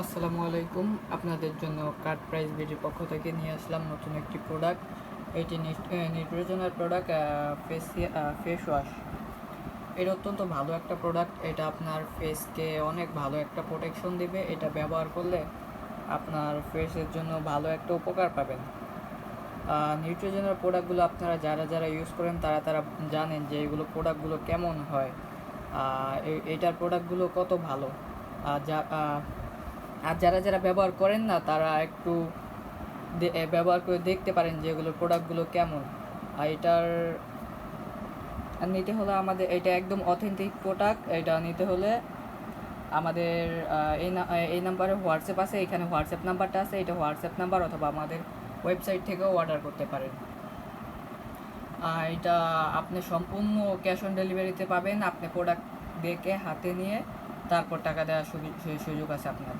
আসসালামু আলাইকুম। আপনাদের জন্য কার্ড প্রাইস বিডির পক্ষ থেকে নিয়ে আসলাম নতুন একটি প্রোডাক্ট। এটি nutritional product face face wash. এটা অত্যন্ত ভালো একটা প্রোডাক্ট। এটা আপনার ফেসকে অনেক ভালো একটা প্রোটেকশন দিবে। এটা ব্যবহার করলে আপনার ফেসের জন্য ভালো একটা উপকার পাবেন। নিউট্রিজনের প্রোডাক্টগুলো আপনারা যারা যারা ইউজ করেন, তারা তারা জানেন যে এগুলো প্রোডাক্টগুলো কেমন হয়। এটার প্রোডাক্টগুলো কত ভালো। যা আর যারা যারা ব্যবহার করেন না, তারা একটু ব্যবহার করে দেখতে পারেন যে এগুলো প্রোডাক্টগুলো কেমন। আর এটার নিতে হলে আমাদের, এটা একদম অথেন্টিক প্রোডাক্ট এটা নিতে হলে আমাদের এই এই নাম্বারে হোয়াটসঅ্যাপ আছে, এখানে হোয়াটসঅ্যাপ নাম্বারটা আছে, এটা হোয়াটসঅ্যাপ নাম্বার অথবা আমাদের ওয়েবসাইট থেকেও অর্ডার করতে পারেন। আর এটা আপনি সম্পূর্ণ ক্যাশ অন ডেলিভারিতে পাবেন, আপনি প্রোডাক্ট দেখে, হাতে নিয়ে, তারপর টাকা দেওয়ার সুযোগ আছে আপনার।